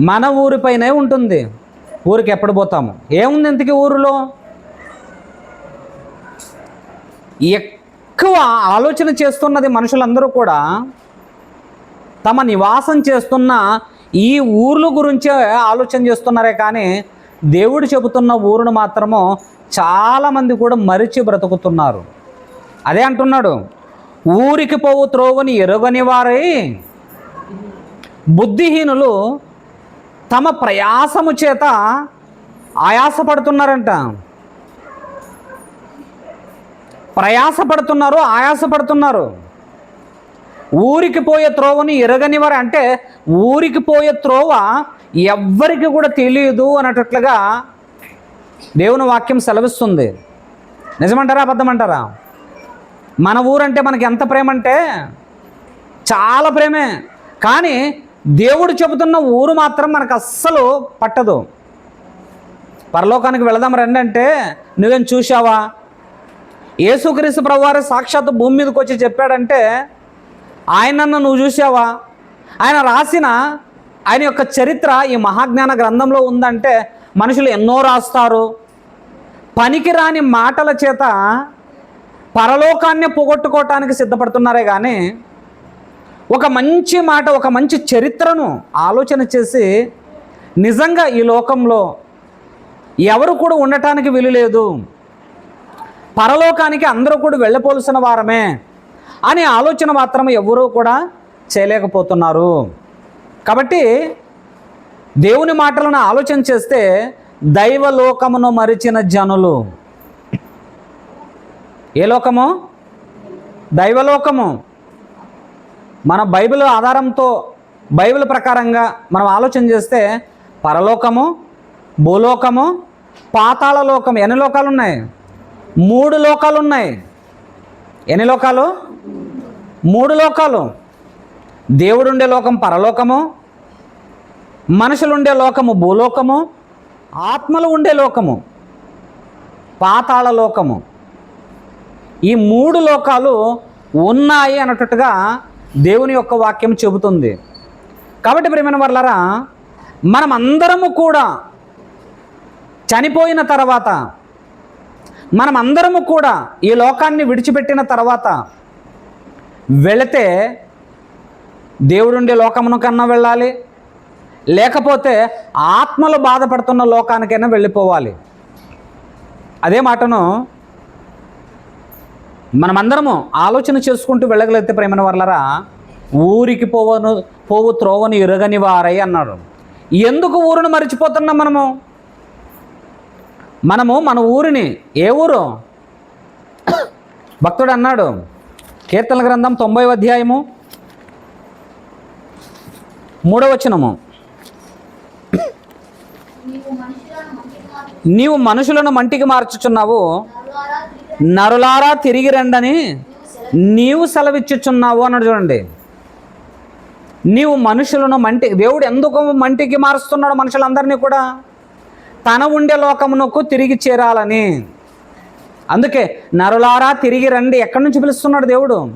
మన ఊరిపైనే ఉంటుంది. ఊరికి ఎప్పుడు పోతాము? ఏముంది ఇంతకీ ఊరిలో? ఎక్కువ ఆలోచన చేస్తున్నది మనుషులందరూ కూడా తమ నివాసం చేస్తున్న ఈ ఊర్ల గురించే ఆలోచన చేస్తున్నారే కానీ దేవుడు చెబుతున్న ఊరును మాత్రము చాలామంది కూడా మరిచి బ్రతుకుతున్నారు. అదే అంటున్నాడు ఊరికి పోవు త్రోవని ఎరుగని వారై బుద్ధిహీనులు తమ ప్రయాసము చేత ఆయాసపడుతున్నారంట. ప్రయాసపడుతున్నారు ఆయాసపడుతున్నారు. ఊరికి పోయే త్రోవని ఎరగనివారు అంటే ఊరికి పోయే త్రోవ ఎవ్వరికి కూడా తెలియదు అన్నట్లుగా దేవుని వాక్యం సెలవిస్తుంది. నిజమంటారా అబద్ధమంటారా? మన ఊరంటే మనకి ఎంత ప్రేమ అంటే చాలా ప్రేమే. కానీ దేవుడు చెబుతున్న ఊరు మాత్రం మనకు అస్సలు పట్టదు. పరలోకానికి వెళదాం రండి అంటే నువ్వేం చూసావా యేసుక్రీస్తు ప్రభువారు సాక్షాత్ భూమి మీదకి వచ్చి చెప్పాడంటే ఆయనను నువ్వు చూసావా ఆయన రాసిన ఆయన యొక్క చరిత్ర ఈ మహాజ్ఞాన గ్రంథంలో ఉందంటే మనుషులు ఎన్నో రాస్తారు. పనికిరాని మాటల చేత పరలోకాన్ని పోగొట్టుకోవటానికి సిద్ధపడుతున్నారే కానీ ఒక మంచి మాట ఒక మంచి చరిత్రను ఆలోచన చేసి నిజంగా ఈ లోకంలో ఎవరు కూడా ఉండటానికి వీలు లేదు. పరలోకానికి అందరూ కూడా వెళ్ళపోలసిన వారమే అనే ఆలోచన మాత్రం ఎవరూ కూడా చేయలేకపోతున్నారు. కాబట్టి దేవుని మాటలను ఆలోచన చేస్తే దైవలోకమును మరిచిన జనులు. ఏ లోకము? దైవలోకము. మన బైబిల్ ఆధారంతో బైబిల్ ప్రకారంగా మనం ఆలోచన చేస్తే పరలోకము భూలోకము పాతాళ లోకం ఎన్ని లోకాలు ఉన్నాయి మూడు లోకాలు ఉన్నాయి ఎన్ని లోకాలు? మూడు లోకాలు. దేవుడుండే లోకం పరలోకము మనుషులుండే లోకము భూలోకము ఆత్మలు ఉండే లోకము పాతాళ లోకము. ఈ మూడు లోకాలు ఉన్నాయి అన్నట్టుగా దేవుని యొక్క వాక్యం చెబుతుంది. కాబట్టి ప్రేమైన వర్లరా మనం అందరము కూడా చనిపోయిన తర్వాత మనం అందరము కూడా ఈ లోకాన్ని విడిచిపెట్టిన తర్వాత వెళితే దేవుడుండే లోకమును కన్నా వెళ్ళాలి. లేకపోతే ఆత్మలు బాధపడుతున్న లోకానికైనా వెళ్ళిపోవాలి. అదే మాటను మనమందరము ఆలోచన చేసుకుంటూ వెళ్ళగలిగితే ప్రేమన వర్లరా ఊరికి పోవను పోవు త్రోవను ఎరగని వారై అన్నాడు. ఎందుకు ఊరును మర్చిపోతున్నాం మనము? మనము మన ఊరిని ఏ ఊరు? భక్తుడు అన్నాడు కీర్తన గ్రంథం తొంభై అధ్యాయము మూడవచనము నీవు మనుషులను మంటికి మార్చుచున్నావు. నరులారా తిరిగి రండని నీవు సెలవిచ్చుచున్నావు అన్నాడు చూడండి. నీవు మనుషులను మంటి దేవుడు ఎందుకు మంటికి మారుస్తున్నాడు మనుషులందరినీ కూడా? తన ఉండే లోకమునకు తిరిగి చేరాలని. అందుకే నరులారా తిరిగి రండి. ఎక్కడి నుంచి పిలుస్తున్నాడు దేవుడు?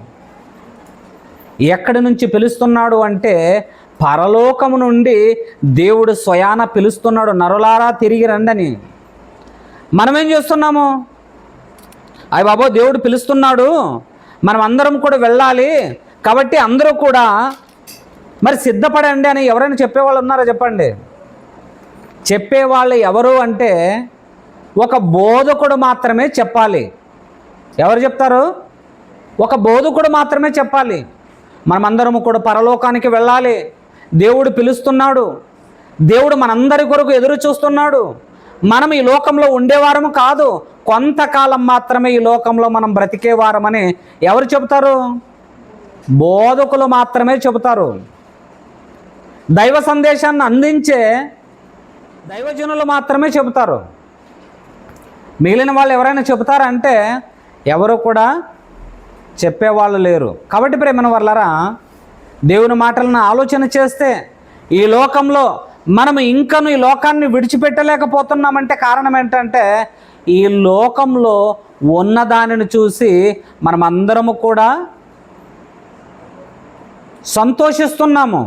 ఎక్కడి నుంచి పిలుస్తున్నాడు అంటే పరలోకము నుండి దేవుడు స్వయాన పిలుస్తున్నాడు. నరులారా తిరిగి రండని. మనమేం చేస్తున్నాము? అయ్య బాబో దేవుడు పిలుస్తున్నాడు. మనం అందరం కూడా వెళ్ళాలి. కాబట్టి అందరూ కూడా మరి సిద్ధపడండి అని ఎవరైనా చెప్పేవాళ్ళు ఉన్నారా చెప్పండి? చెప్పేవాళ్ళు ఎవరు అంటే ఒక బోధకుడు మాత్రమే చెప్పాలి. ఎవరు చెప్తారు? ఒక బోధకుడు మాత్రమే చెప్పాలి. మనమందరము కూడా పరలోకానికి వెళ్ళాలి. దేవుడు పిలుస్తున్నాడు. దేవుడు మనందరి కొరకు ఎదురు చూస్తున్నాడు. మనం ఈ లోకంలో ఉండేవారము కాదు. కొంతకాలం మాత్రమే ఈ లోకంలో మనం బ్రతికేవారమని ఎవరు చెబుతారు? బోధకులు మాత్రమే చెబుతారు. దైవ సందేశాన్ని అందించే దైవజనులు మాత్రమే చెబుతారు. మిగిలిన వాళ్ళు ఎవరైనా చెబుతారంటే ఎవరు కూడా చెప్పేవాళ్ళు లేరు. కాబట్టి ప్రేమన వల్లరా దేవుని మాటలను ఆలోచన చేస్తే ఈ లోకంలో మనం ఇంకను ఈ లోకాన్ని విడిచిపెట్టలేకపోతున్నామంటే కారణం ఏంటంటే ఈ లోకంలో ఉన్నదానిని చూసి మనమందరము కూడా సంతోషిస్తున్నాము.